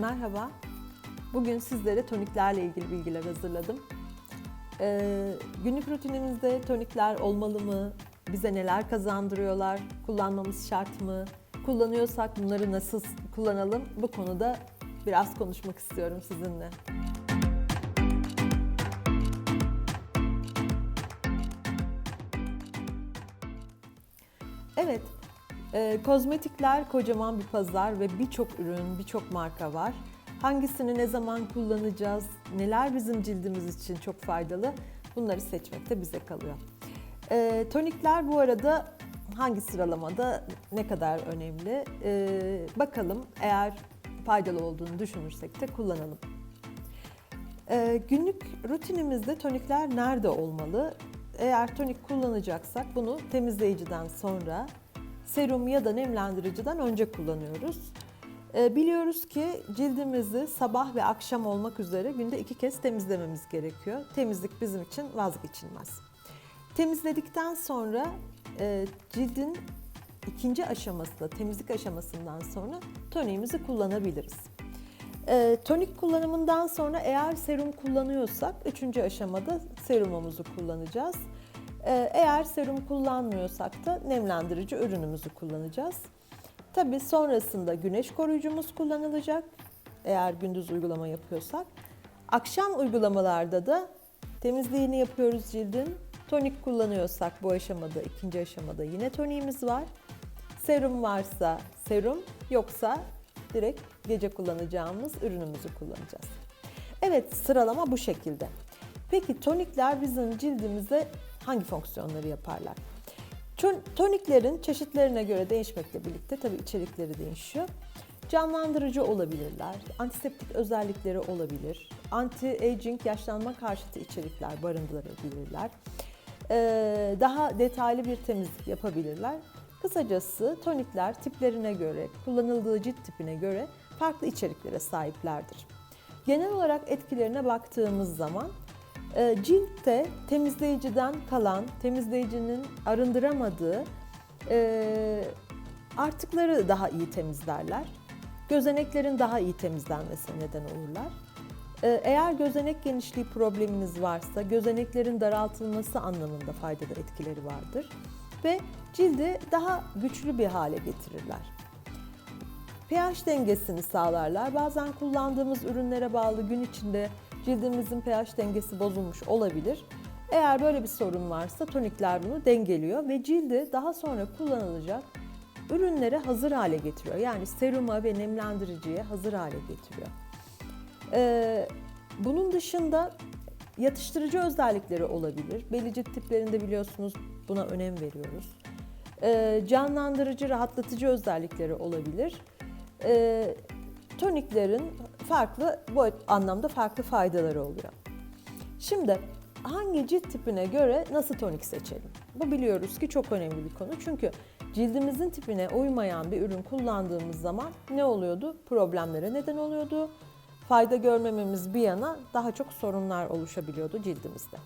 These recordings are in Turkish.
Merhaba. Bugün sizlere toniklerle ilgili bilgiler hazırladım. Ee, günlük rutinimizde tonikler olmalı mı? Bize neler kazandırıyorlar? Kullanmamız şart mı? Kullanıyorsak bunları nasıl kullanalım? Bu konuda biraz konuşmak istiyorum sizinle. Evet, e, kozmetikler kocaman bir pazar ve birçok ürün, birçok marka var. Hangisini ne zaman kullanacağız, neler bizim cildimiz için çok faydalı bunları seçmek de bize kalıyor. E, tonikler bu arada hangi sıralamada ne kadar önemli? E, bakalım eğer faydalı olduğunu düşünürsek de kullanalım. E, günlük rutinimizde tonikler nerede olmalı? Eğer tonik kullanacaksak bunu temizleyiciden sonra serum ya da nemlendiriciden önce kullanıyoruz. Ee, biliyoruz ki cildimizi sabah ve akşam olmak üzere günde iki kez temizlememiz gerekiyor. Temizlik bizim için vazgeçilmez. Temizledikten sonra e, cildin ikinci aşamasında, temizlik aşamasından sonra toniğimizi kullanabiliriz. E, tonik kullanımından sonra eğer serum kullanıyorsak üçüncü aşamada serumumuzu kullanacağız. E, eğer serum kullanmıyorsak da nemlendirici ürünümüzü kullanacağız. Tabii sonrasında güneş koruyucumuz kullanılacak eğer gündüz uygulama yapıyorsak. Akşam uygulamalarda da temizliğini yapıyoruz cildin. Tonik kullanıyorsak bu aşamada, ikinci aşamada yine toniğimiz var. Serum varsa serum, yoksa direkt gece kullanacağımız ürünümüzü kullanacağız. Evet sıralama bu şekilde. Peki tonikler bizim cildimize hangi fonksiyonları yaparlar? Toniklerin çeşitlerine göre değişmekle birlikte tabii içerikleri değişiyor. Canlandırıcı olabilirler, antiseptik özellikleri olabilir, anti-aging yaşlanma karşıtı içerikler barındırabilirler, ee, daha detaylı bir temizlik yapabilirler. Kısacası tonikler tiplerine göre, kullanıldığı cilt tipine göre farklı içeriklere sahiplerdir. Genel olarak etkilerine baktığımız zaman ciltte temizleyiciden kalan, temizleyicinin arındıramadığı e, artıkları daha iyi temizlerler. Gözeneklerin daha iyi temizlenmesine neden olurlar. E, eğer gözenek genişliği probleminiz varsa gözeneklerin daraltılması anlamında faydalı etkileri vardır ve cildi daha güçlü bir hale getirirler. pH dengesini sağlarlar. Bazen kullandığımız ürünlere bağlı gün içinde cildimizin pH dengesi bozulmuş olabilir. Eğer böyle bir sorun varsa tonikler bunu dengeliyor ve cildi daha sonra kullanılacak ürünlere hazır hale getiriyor. Yani seruma ve nemlendiriciye hazır hale getiriyor. Ee, bunun dışında yatıştırıcı özellikleri olabilir. Belli cilt tiplerinde biliyorsunuz buna önem veriyoruz. Ee, canlandırıcı, rahatlatıcı özellikleri olabilir. Ee, toniklerin farklı bu anlamda farklı faydaları oluyor. Şimdi hangi cilt tipine göre nasıl tonik seçelim? Bu biliyoruz ki çok önemli bir konu. Çünkü cildimizin tipine uymayan bir ürün kullandığımız zaman ne oluyordu? Problemlere neden oluyordu. Fayda görmememiz bir yana daha çok sorunlar oluşabiliyordu cildimizde.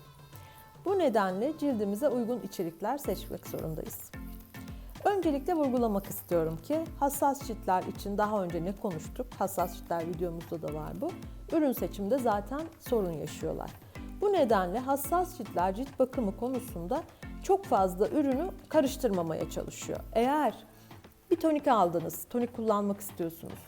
Bu nedenle cildimize uygun içerikler seçmek zorundayız. Öncelikle vurgulamak istiyorum ki hassas ciltler için daha önce ne konuştuk? Hassas ciltler videomuzda da var bu. Ürün seçimde zaten sorun yaşıyorlar. Bu nedenle hassas ciltler cilt bakımı konusunda çok fazla ürünü karıştırmamaya çalışıyor. Eğer bir tonik aldınız, tonik kullanmak istiyorsunuz.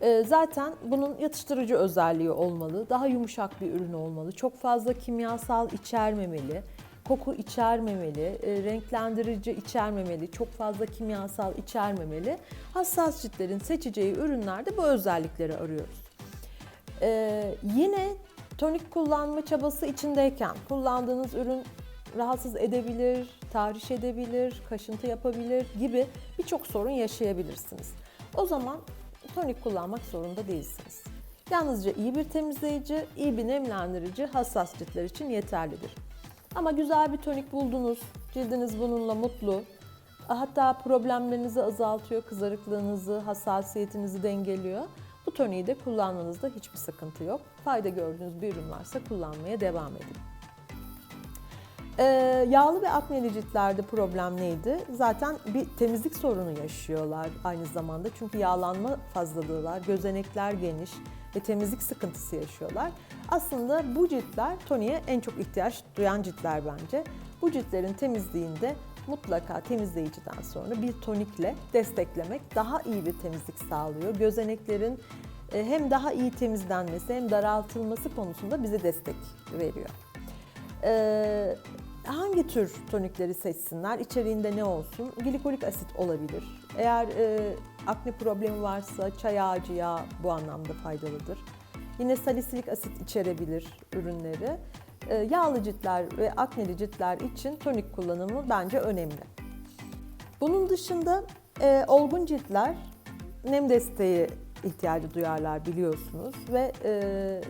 e, Zaten bunun yatıştırıcı özelliği olmalı, daha yumuşak bir ürün olmalı, çok fazla kimyasal içermemeli, koku içermemeli, e, renklendirici içermemeli, çok fazla kimyasal içermemeli. Hassas ciltlerin seçeceği ürünlerde bu özellikleri arıyoruz. Ee, yine tonik kullanma çabası içindeyken kullandığınız ürün rahatsız edebilir, tahriş edebilir, kaşıntı yapabilir gibi birçok sorun yaşayabilirsiniz. O zaman tonik kullanmak zorunda değilsiniz. Yalnızca iyi bir temizleyici, iyi bir nemlendirici hassas ciltler için yeterlidir. Ama güzel bir tonik buldunuz, cildiniz bununla mutlu. Hatta problemlerinizi azaltıyor, kızarıklığınızı, hassasiyetinizi dengeliyor. Bu toniği de kullanmanızda hiçbir sıkıntı yok. Fayda gördüğünüz bir ürün varsa kullanmaya devam edin. Ee, yağlı ve akneli ciltlerde problem neydi? Zaten bir temizlik sorunu yaşıyorlar aynı zamanda. Çünkü yağlanma fazlalığı var, gözenekler geniş ve temizlik sıkıntısı yaşıyorlar. Aslında bu ciltler toniğe en çok ihtiyaç duyan ciltler bence. Bu ciltlerin temizliğinde mutlaka temizleyiciden sonra bir tonikle desteklemek daha iyi bir temizlik sağlıyor. Gözeneklerin e, hem daha iyi temizlenmesi hem daraltılması konusunda bize destek veriyor. Ee, hangi tür tonikleri seçsinler? İçeriğinde ne olsun? Glikolik asit olabilir. Eğer e, akne problemi varsa çay ağacı yağı bu anlamda faydalıdır. Yine salisilik asit içerebilir ürünleri. Ee, yağlı ciltler ve akneli ciltler için tonik kullanımı bence önemli. Bunun dışında e, olgun ciltler nem desteği ihtiyacı duyarlar biliyorsunuz ve e,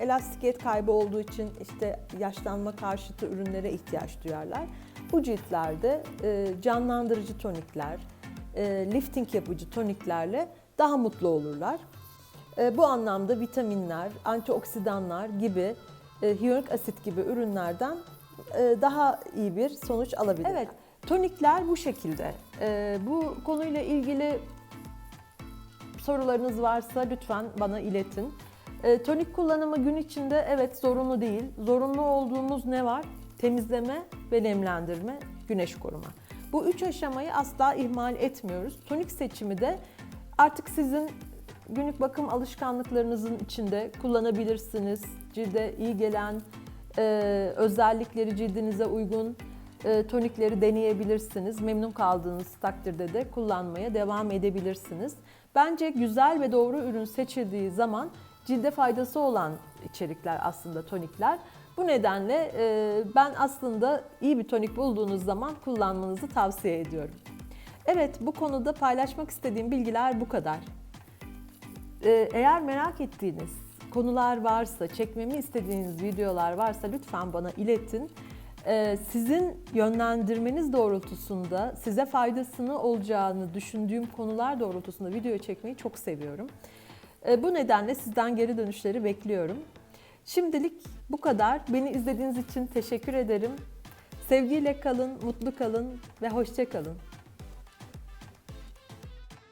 elastikiyet kaybı olduğu için işte yaşlanma karşıtı ürünlere ihtiyaç duyarlar. Bu ciltlerde e, canlandırıcı tonikler, e, lifting yapıcı toniklerle daha mutlu olurlar. E, bu anlamda vitaminler, antioksidanlar gibi, e, hyaluronik asit gibi ürünlerden e, daha iyi bir sonuç alabilirler. Evet, tonikler bu şekilde. Bu konuyla ilgili sorularınız varsa lütfen bana iletin. Tonik kullanımı gün içinde evet zorunlu değil. Zorunlu olduğumuz ne var? Temizleme ve nemlendirme, güneş koruma. Bu üç aşamayı asla ihmal etmiyoruz. Tonik seçimi de artık sizin günlük bakım alışkanlıklarınızın içinde kullanabilirsiniz. Cilde iyi gelen e, özellikleri cildinize uygun e, tonikleri deneyebilirsiniz. Memnun kaldığınız takdirde de kullanmaya devam edebilirsiniz. Bence güzel ve doğru ürün seçildiği zaman cilde faydası olan içerikler aslında tonikler. Bu nedenle e, ben aslında iyi bir tonik bulduğunuz zaman kullanmanızı tavsiye ediyorum. Evet bu konuda paylaşmak istediğim bilgiler bu kadar. E, eğer merak ettiğiniz konular varsa, çekmemi istediğiniz videolar varsa lütfen bana iletin. E, sizin yönlendirmeniz doğrultusunda size faydasını olacağını düşündüğüm konular doğrultusunda video çekmeyi çok seviyorum. Bu nedenle sizden geri dönüşleri bekliyorum. Şimdilik bu kadar. Beni izlediğiniz için teşekkür ederim. Sevgiyle kalın, mutlu kalın ve hoşça kalın.